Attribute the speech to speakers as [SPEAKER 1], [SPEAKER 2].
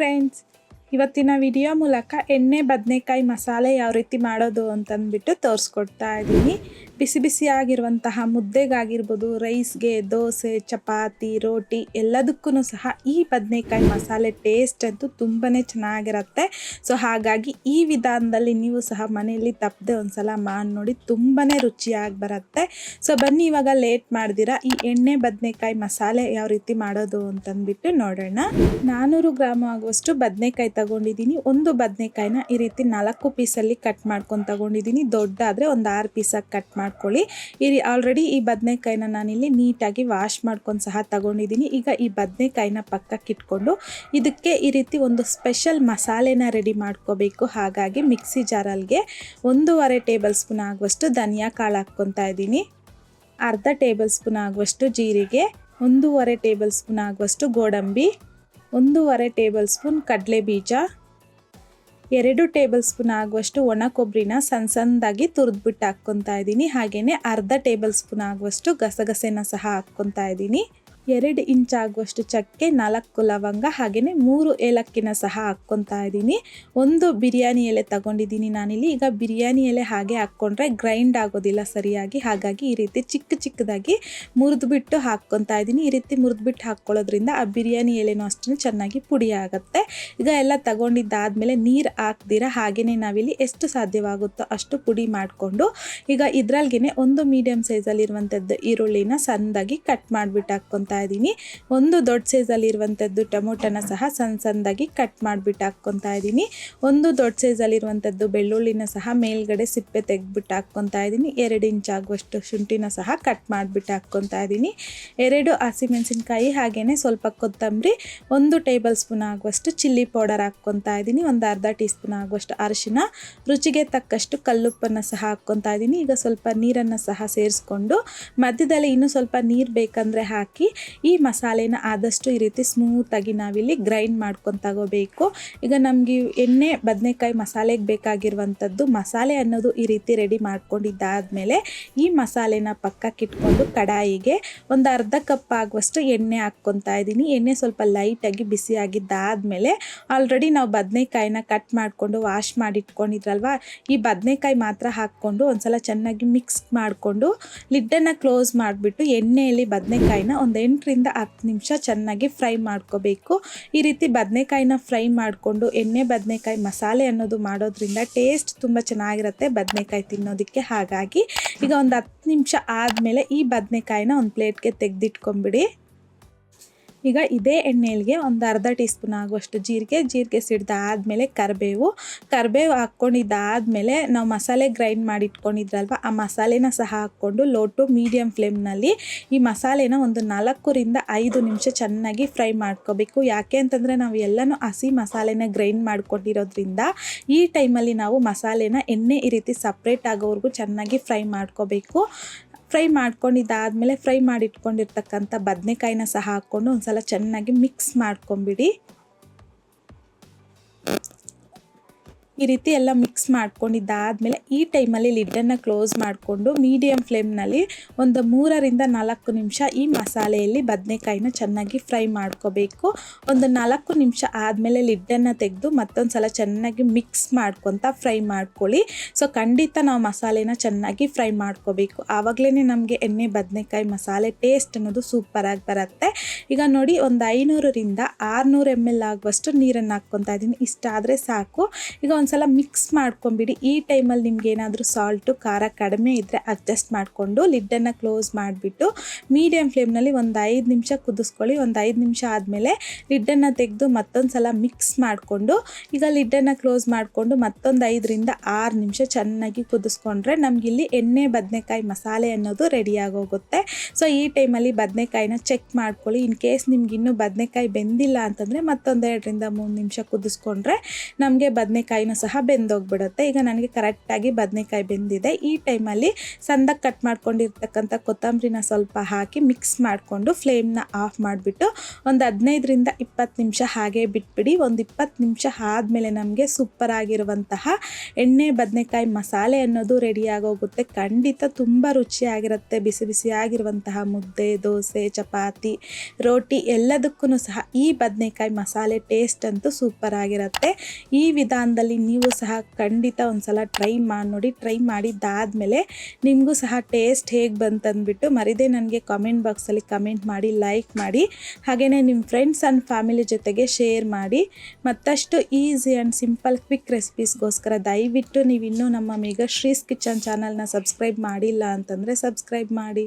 [SPEAKER 1] Friends ಇವತ್ತಿನ video ಮೂಲಕ ಎಣ್ಣೆ ಬದನೆಕಾಯಿ ಮಸಾಲೆ ಯಾವ ರೀತಿ ಮಾಡೋದು ಅಂತಂದ್ಬಿಟ್ಟು ತೋರಿಸ್ಕೊಡ್ತಾ ಇದ್ದೀನಿ ಬಿಸಿ ಬಿಸಿಯಾಗಿರುವಂತಹ ಮುದ್ದೆಗಾಗಿರ್ಬೋದು, ರೈಸ್ಗೆ ದೋಸೆ, ಚಪಾತಿ, ರೋಟಿ ಎಲ್ಲದಕ್ಕೂ ಸಹ ಈ ಬದನೆಕಾಯಿ ಮಸಾಲೆ ಟೇಸ್ಟ್ ಅಂತೂ ತುಂಬಾ ಚೆನ್ನಾಗಿರುತ್ತೆ. ಸೊ ಹಾಗಾಗಿ ಈ ವಿಧಾನದಲ್ಲಿ ನೀವು ಸಹ ಮನೆಯಲ್ಲಿ ತಪ್ಪದೆ ಒಂದ್ಸಲ ಮಾಡಿ ನೋಡಿ ತುಂಬಾ ರುಚಿಯಾಗಿ ಬರುತ್ತೆ. ಸೊ ಬನ್ನಿ ಇವಾಗ ಲೇಟ್ ಮಾಡ್ದಿರಾ, ಈ ಎಣ್ಣೆ ಬದನೆಕಾಯಿ ಮಸಾಲೆ ಯಾವ ರೀತಿ ಮಾಡೋದು ಅಂತಂದ್ಬಿಟ್ಟು ನೋಡೋಣ. ನಾನ್ನೂರು ಗ್ರಾಮ್ ಆಗುವಷ್ಟು ಬದನೆಕಾಯಿ ತಗೊಂಡಿದ್ದೀನಿ. ಒಂದು ಬದನೆಕಾಯಿನ ಈ ರೀತಿ ನಾಲ್ಕು ಪೀಸಲ್ಲಿ ಕಟ್ ಮಾಡ್ಕೊಂಡು ತಗೊಂಡಿದ್ದೀನಿ. ದೊಡ್ಡಾದರೆ ಒಂದು ಆರು ಪೀಸಾಗಿ ಕಟ್ ಮಾಡ್ಕೊಳ್ಳಿ ಈ ಆಲ್ರೆಡಿ ಈ ಬದನೆಕಾಯಿನ ನಾನಿಲ್ಲಿ ನೀಟಾಗಿ ವಾಶ್ ಮಾಡ್ಕೊಂಡು ಸಹ ತಗೊಂಡಿದ್ದೀನಿ. ಈಗ ಈ ಬದನೆಕಾಯಿನ ಪಕ್ಕಕ್ಕೆ ಇಟ್ಕೊಂಡು ಇದಕ್ಕೆ ಈ ರೀತಿ ಒಂದು ಸ್ಪೆಷಲ್ ಮಸಾಲೆನ ರೆಡಿ ಮಾಡ್ಕೋಬೇಕು. ಹಾಗಾಗಿ ಮಿಕ್ಸಿ ಜಾರಲ್ಗೆ ಒಂದೂವರೆ ಟೇಬಲ್ ಸ್ಪೂನ್ ಆಗುವಷ್ಟು ಧನಿಯಾ ಕಾಳು ಹಾಕ್ಕೊತಾ ಇದ್ದೀನಿ. ಅರ್ಧ ಟೇಬಲ್ ಸ್ಪೂನ್ ಆಗುವಷ್ಟು ಜೀರಿಗೆ, ಒಂದೂವರೆ ಟೇಬಲ್ ಸ್ಪೂನ್ ಆಗುವಷ್ಟು ಗೋಡಂಬಿ, ಒಂದೂವರೆ ಟೇಬಲ್ ಸ್ಪೂನ್ ಕಡಲೆ ಬೀಜ ಎರಡು ಟೇಬಲ್ ಸ್ಪೂನ್ ಆಗುವಷ್ಟು ಒಣ ಕೊಬ್ಬರಿನ ಸಣ್ಣ ಸಣ್ಣದಾಗಿ ತುರಿದ್ಬಿಟ್ಟು ಹಾಕ್ಕೊತಾ ಇದ್ದೀನಿ. ಹಾಗೆಯೇ ಅರ್ಧ ಟೇಬಲ್ ಸ್ಪೂನ್ ಆಗುವಷ್ಟು ಗಸಗಸೆನ ಸಹ ಹಾಕ್ಕೊತಾ ಇದ್ದೀನಿ. ಎರಡು ಇಂಚ್ ಆಗುವಷ್ಟು ಚಕ್ಕೆ, ನಾಲ್ಕು ಲವಂಗ ಹಾಗೆಯೇ ಮೂರು ಏಲಕ್ಕಿನ ಸಹ ಹಾಕ್ಕೊತಾ ಇದ್ದೀನಿ. ಒಂದು ಬಿರಿಯಾನಿ ಎಲೆ ತಗೊಂಡಿದ್ದೀನಿ ನಾನಿಲ್ಲಿ. ಈಗ ಬಿರಿಯಾನಿ ಎಲೆ ಹಾಗೆ ಹಾಕ್ಕೊಂಡ್ರೆ ಗ್ರೈಂಡ್ ಆಗೋದಿಲ್ಲ ಸರಿಯಾಗಿ. ಹಾಗಾಗಿ ಈ ರೀತಿ ಚಿಕ್ಕ ಚಿಕ್ಕದಾಗಿ ಮುರಿದ್ಬಿಟ್ಟು ಹಾಕ್ಕೊತಾ ಇದ್ದೀನಿ. ಈ ರೀತಿ ಮುರಿದ್ಬಿಟ್ಟು ಹಾಕ್ಕೊಳ್ಳೋದ್ರಿಂದ ಆ ಬಿರಿಯಾನಿ ಎಲೆನೂ ಅಷ್ಟೇ ಚೆನ್ನಾಗಿ ಪುಡಿ ಆಗುತ್ತೆ. ಈಗ ಎಲ್ಲ ತಗೊಂಡಿದ್ದಾದಮೇಲೆ ನೀರು ಹಾಕ್ದಿರ ಹಾಗೆಯೇ ನಾವಿಲ್ಲಿ ಎಷ್ಟು ಸಾಧ್ಯವಾಗುತ್ತೋ ಅಷ್ಟು ಪುಡಿ ಮಾಡಿಕೊಂಡು, ಈಗ ಇದ್ರಲ್ಲಿಗೆ ಒಂದು ಮೀಡಿಯಮ್ ಸೈಜಲ್ಲಿರುವಂಥದ್ದು ಈರುಳ್ಳಿನ ಸಣ್ಣದಾಗಿ ಕಟ್ ಮಾಡಿಬಿಟ್ಟು ಹಾಕ್ಕೊತಾ ಇದ್ದೀನಿ. ಒಂದು ದೊಡ್ಡ ಸೈಜಲ್ಲಿರುವಂಥದ್ದು ಟೊಮೊಟೊನ ಸಹ ಸಣ್ಣ ಸಣ್ಣದಾಗಿ ಕಟ್ ಮಾಡಿಬಿಟ್ಟು ಹಾಕ್ಕೊತಾ ಇದ್ದೀನಿ. ಒಂದು ದೊಡ್ಡ ಸೈಜಲ್ಲಿರುವಂಥದ್ದು ಬೆಳ್ಳುಳ್ಳಿನ ಸಹ ಮೇಲ್ಗಡೆ ಸಿಪ್ಪೆ ತೆಗೆದ್ಬಿಟ್ಟು ಹಾಕ್ಕೊತಾ ಇದ್ದೀನಿ. ಎರಡು ಇಂಚ್ ಆಗುವಷ್ಟು ಶುಂಠಿನ ಸಹ ಕಟ್ ಮಾಡಿಬಿಟ್ಟು ಹಾಕ್ಕೊತಾ ಇದ್ದೀನಿ. ಎರಡು ಹಸಿಮೆಣಸಿನ್ಕಾಯಿ ಹಾಗೆಯೇ ಸ್ವಲ್ಪ ಕೊತ್ತಂಬರಿ, ಒಂದು ಟೇಬಲ್ ಸ್ಪೂನ್ ಆಗುವಷ್ಟು ಚಿಲ್ಲಿ ಪೌಡರ್ ಹಾಕ್ಕೊತಾ ಇದ್ದೀನಿ. ಒಂದು ಅರ್ಧ ಟೀ ಸ್ಪೂನ್ ಆಗುವಷ್ಟು ಅರಿಶಿನ, ರುಚಿಗೆ ತಕ್ಕಷ್ಟು ಕಲ್ಲುಪ್ಪನ್ನು ಸಹ ಹಾಕ್ಕೊತಾ ಇದ್ದೀನಿ. ಈಗ ಸ್ವಲ್ಪ ನೀರನ್ನು ಸಹ ಸೇರಿಸ್ಕೊಂಡು ಮಧ್ಯದಲ್ಲಿ ಇನ್ನೂ ಸ್ವಲ್ಪ ನೀರು ಬೇಕಂದರೆ ಹಾಕಿ ಈ ಮಸಾಲೆನ ಆದಷ್ಟು ಈ ರೀತಿ ಸ್ಮೂತಾಗಿ ನಾವಿಲ್ಲಿ ಗ್ರೈಂಡ್ ಮಾಡ್ಕೊಂಡು ತಗೋಬೇಕು. ಈಗ ನಮಗೆ ಎಣ್ಣೆ, ಬದನೆಕಾಯಿ ಮಸಾಲೆಗೆ ಬೇಕಾಗಿರುವಂಥದ್ದು ಮಸಾಲೆ ಅನ್ನೋದು ಈ ರೀತಿ ರೆಡಿ ಮಾಡ್ಕೊಂಡಿದ್ದಾದಮೇಲೆ ಈ ಮಸಾಲೆನ ಪಕ್ಕಕ್ಕೆ ಇಟ್ಕೊಂಡು ಕಡಾಯಿಗೆ ಒಂದು ಅರ್ಧ ಕಪ್ ಆಗುವಷ್ಟು ಎಣ್ಣೆ ಹಾಕ್ಕೊತಾ ಇದ್ದೀನಿ. ಎಣ್ಣೆ ಸ್ವಲ್ಪ ಲೈಟಾಗಿ ಬಿಸಿಯಾಗಿದ್ದಾದಮೇಲೆ ಆಲ್ರೆಡಿ ನಾವು ಬದನೆಕಾಯಿನ ಕಟ್ ಮಾಡಿಕೊಂಡು ವಾಶ್ ಮಾಡಿಟ್ಕೊಂಡಿದ್ರಲ್ವ, ಈ ಬದನೆಕಾಯಿ ಮಾತ್ರ ಹಾಕ್ಕೊಂಡು ಒಂದ್ಸಲ ಚೆನ್ನಾಗಿ ಮಿಕ್ಸ್ ಮಾಡಿಕೊಂಡು ಲಿಡ್ಡನ್ನು ಕ್ಲೋಸ್ ಮಾಡಿಬಿಟ್ಟು ಎಣ್ಣೆಯಲ್ಲಿ ಬದನೆಕಾಯಿನ ಒಂದು ಎಂಟರಿಂದ ಹತ್ತು ನಿಮಿಷ ಚೆನ್ನಾಗಿ ಫ್ರೈ ಮಾಡ್ಕೋಬೇಕು. ಈ ರೀತಿ ಬದನೆಕಾಯಿನ ಫ್ರೈ ಮಾಡಿಕೊಂಡು ಎಣ್ಣೆ, ಬದನೆಕಾಯಿ ಮಸಾಲೆ ಅನ್ನೋದು ಮಾಡೋದ್ರಿಂದ ಟೇಸ್ಟ್ ತುಂಬ ಚೆನ್ನಾಗಿರುತ್ತೆ ಬದನೆಕಾಯಿ ತಿನ್ನೋದಕ್ಕೆ. ಹಾಗಾಗಿ ಈಗ ಒಂದು ಹತ್ತು ನಿಮಿಷ ಆದಮೇಲೆ ಈ ಬದನೆಕಾಯಿನ ಒಂದು ಪ್ಲೇಟ್ಗೆ ತೆಗೆದಿಟ್ಕೊಂಬಿಡಿ ಈಗ ಇದೇ ಎಣ್ಣೆಗೆ ಒಂದು ಅರ್ಧ ಟೀ ಸ್ಪೂನ್ ಆಗುವಷ್ಟು ಜೀರಿಗೆ ಜೀರಿಗೆ ಸಿಡ್ದಾದ್ಮೇಲೆ ಕರಿಬೇವು. ಕರಿಬೇವು ಹಾಕ್ಕೊಂಡಿದ್ದಾದಮೇಲೆ ನಾವು ಮಸಾಲೆ ಗ್ರೈಂಡ್ ಮಾಡಿ ಇಟ್ಕೊಂಡಿದ್ರಲ್ವ ಆ ಮಸಾಲೆನ ಸಹ ಹಾಕ್ಕೊಂಡು ಲೋ ಟು ಮೀಡಿಯಮ್ ಫ್ಲೇಮ್ನಲ್ಲಿ ಈ ಮಸಾಲೆನ ಒಂದು ನಾಲ್ಕರಿಂದ ಐದು ನಿಮಿಷ ಚೆನ್ನಾಗಿ ಫ್ರೈ ಮಾಡ್ಕೋಬೇಕು. ಯಾಕೆ ಅಂತಂದರೆ ನಾವು ಎಲ್ಲನೂ ಹಸಿ ಮಸಾಲೆನ ಗ್ರೈಂಡ್ ಮಾಡ್ಕೊಂಡಿರೋದ್ರಿಂದ ಈ ಟೈಮಲ್ಲಿ ನಾವು ಮಸಾಲೆನ ಎಣ್ಣೆ ಈ ರೀತಿ ಸಪ್ರೇಟ್ ಆಗೋವರೆಗೂ ಚೆನ್ನಾಗಿ ಫ್ರೈ ಮಾಡ್ಕೋಬೇಕು. ಫ್ರೈ ಮಾಡ್ಕೊಂಡಿದ್ದಾದಮೇಲೆ ಫ್ರೈ ಮಾಡಿ ಇಟ್ಕೊಂಡಿರ್ತಕ್ಕಂಥ ಬದನೆಕಾಯಿನ ಸಹ ಹಾಕ್ಕೊಂಡು ಒಂದು ಸಲ ಚೆನ್ನಾಗಿ ಮಿಕ್ಸ್ ಮಾಡ್ಕೊಂಬಿಡಿ. ಈ ರೀತಿ ಎಲ್ಲ ಮಿಕ್ಸ್ ಮಾಡ್ಕೊಂಡಿದ್ದಾದಮೇಲೆ ಈ ಟೈಮಲ್ಲಿ ಲಿಡ್ಡನ್ನು ಕ್ಲೋಸ್ ಮಾಡಿಕೊಂಡು ಮೀಡಿಯಮ್ ಫ್ಲೇಮ್ನಲ್ಲಿ ಒಂದು ಮೂರರಿಂದ ನಾಲ್ಕು ನಿಮಿಷ ಈ ಮಸಾಲೆಯಲ್ಲಿ ಬದನೆಕಾಯಿನ ಚೆನ್ನಾಗಿ ಫ್ರೈ ಮಾಡ್ಕೋಬೇಕು. ಒಂದು ನಾಲ್ಕು ನಿಮಿಷ ಆದಮೇಲೆ ಲಿಡ್ಡನ್ನು ತೆಗೆದು ಮತ್ತೊಂದು ಸಲ ಚೆನ್ನಾಗಿ ಮಿಕ್ಸ್ ಮಾಡ್ಕೊತ ಫ್ರೈ ಮಾಡ್ಕೊಳ್ಳಿ. ಸೊ ಖಂಡಿತ ನಾವು ಮಸಾಲೆನ ಚೆನ್ನಾಗಿ ಫ್ರೈ ಮಾಡ್ಕೋಬೇಕು. ಆವಾಗಲೇ ನಮಗೆ ಎಣ್ಣೆ, ಬದನೆಕಾಯಿ, ಮಸಾಲೆ ಟೇಸ್ಟ್ ಅನ್ನೋದು ಸೂಪರಾಗಿ ಬರುತ್ತೆ. ಈಗ ನೋಡಿ ಒಂದು ಐನೂರರಿಂದ ಆರುನೂರು ಎಂ ಎಲ್ ಆಗುವಷ್ಟು ನೀರನ್ನು ಹಾಕ್ಕೊತಾ ಇದ್ದೀನಿ. ಇಷ್ಟಾದರೆ ಸಾಕು. ಈಗ ಒಂದು ಒಂದ್ಸಲ ಮಿಕ್ಸ್ ಮಾಡ್ಕೊಂಬಿಡಿ. ಈ ಟೈಮಲ್ಲಿ ನಿಮ್ಗೆ ಏನಾದರೂ ಸಾಲ್ಟು ಖಾರ ಕಡಿಮೆ ಇದ್ದರೆ ಅಡ್ಜಸ್ಟ್ ಮಾಡಿಕೊಂಡು ಲಿಡ್ಡನ್ನು ಕ್ಲೋಸ್ ಮಾಡಿಬಿಟ್ಟು ಮೀಡಿಯಮ್ ಫ್ಲೇಮ್ನಲ್ಲಿ ಒಂದು ಐದು ನಿಮಿಷ ಕುದಿಸ್ಕೊಳ್ಳಿ. ಒಂದು ಐದು ನಿಮಿಷ ಆದಮೇಲೆ ಲಿಡ್ಡನ್ನು ತೆಗೆದು ಮತ್ತೊಂದು ಸಲ ಮಿಕ್ಸ್ ಮಾಡಿಕೊಂಡು, ಈಗ ಲಿಡ್ಡನ್ನು ಕ್ಲೋಸ್ ಮಾಡಿಕೊಂಡು ಮತ್ತೊಂದು ಐದರಿಂದ ಆರು ನಿಮಿಷ ಚೆನ್ನಾಗಿ ಕುದಿಸ್ಕೊಂಡ್ರೆ ನಮಗಿಲ್ಲಿ ಎಣ್ಣೆ, ಬದನೆಕಾಯಿ ಮಸಾಲೆ ಅನ್ನೋದು ರೆಡಿಯಾಗೋಗುತ್ತೆ ಸೊ ಈ ಟೈಮಲ್ಲಿ ಬದನೆಕಾಯಿನ ಚೆಕ್ ಮಾಡ್ಕೊಳ್ಳಿ. ಇನ್ ಕೇಸ್ ನಿಮ್ಗೆ ಇನ್ನೂ ಬದನೆಕಾಯಿ ಬೆಂದಿಲ್ಲ ಅಂತಂದರೆ ಮತ್ತೊಂದು ಎರಡರಿಂದ ಮೂರು ನಿಮಿಷ ಕುದಿಸ್ಕೊಂಡ್ರೆ ನಮಗೆ ಬದನೆಕಾಯಿನ ಸಹ ಬೆಂದೋಗ್ಬಿಡುತ್ತೆ. ಈಗ ನನಗೆ ಕರೆಕ್ಟಾಗಿ ಬದನೆಕಾಯಿ ಬೆಂದಿದೆ. ಈ ಟೈಮಲ್ಲಿ ಸಂದಕ್ಕೆ ಕಟ್ ಮಾಡ್ಕೊಂಡಿರ್ತಕ್ಕಂಥ ಕೊತ್ತಂಬರಿನ ಸ್ವಲ್ಪ ಹಾಕಿ ಮಿಕ್ಸ್ ಮಾಡಿಕೊಂಡು ಫ್ಲೇಮ್ನ ಆಫ್ ಮಾಡಿಬಿಟ್ಟು ಒಂದು ಹದಿನೈದರಿಂದ ಇಪ್ಪತ್ತು ನಿಮಿಷ ಹಾಗೆ ಬಿಟ್ಬಿಡಿ. ಒಂದು ಇಪ್ಪತ್ತು ನಿಮಿಷ ಆದಮೇಲೆ ನಮಗೆ ಸೂಪರ್ ಆಗಿರುವಂತಹ ಎಣ್ಣೆ, ಬದನೆಕಾಯಿ ಮಸಾಲೆ ಅನ್ನೋದು ರೆಡಿ ಆಗೋಗುತ್ತೆ. ಖಂಡಿತ ತುಂಬ ರುಚಿಯಾಗಿರುತ್ತೆ. ಬಿಸಿ ಬಿಸಿಯಾಗಿರುವಂತಹ ಮುದ್ದೆ, ದೋಸೆ, ಚಪಾತಿ, ರೋಟಿ ಎಲ್ಲದಕ್ಕೂ ಸಹ ಈ ಬದನೆಕಾಯಿ ಮಸಾಲೆ ಟೇಸ್ಟ್ ಅಂತೂ ಸೂಪರ್ ಆಗಿರುತ್ತೆ. ಈ ವಿಧಾನದಲ್ಲಿ ನೀವು ಸಹ ಖಂಡಿತ ಒಂದ್ಸಲ ಟ್ರೈ ಮಾಡಿ ನೋಡಿ ಟ್ರೈ ಮಾಡಿದ್ದಾದಮೇಲೆ ನಿಮಗೂ ಸಹ ಟೇಸ್ಟ್ ಹೇಗೆ ಬಂತಂದ್ಬಿಟ್ಟು ಮರಿದೇ ನನಗೆ ಕಾಮೆಂಟ್ ಬಾಕ್ಸಲ್ಲಿ ಕಮೆಂಟ್ ಮಾಡಿ ಲೈಕ್ ಮಾಡಿ ಹಾಗೆಯೇ ನಿಮ್ಮ ಫ್ರೆಂಡ್ಸ್ ಆ್ಯಂಡ್ ಫ್ಯಾಮಿಲಿ ಜೊತೆಗೆ ಶೇರ್ ಮಾಡಿ. ಮತ್ತಷ್ಟು ಈಸಿ ಆ್ಯಂಡ್ ಸಿಂಪಲ್ ಕ್ವಿಕ್ ರೆಸಿಪೀಸ್ಗೋಸ್ಕರ ದಯವಿಟ್ಟು ನೀವು ಇನ್ನೂ ನಮ್ಮ ಮೇಘಶ್ರೀಸ್ ಕಿಚನ್ ಚಾನಲ್ನ ಸಬ್ಸ್ಕ್ರೈಬ್ ಮಾಡಿಲ್ಲ ಅಂತಂದರೆ ಸಬ್ಸ್ಕ್ರೈಬ್ ಮಾಡಿ.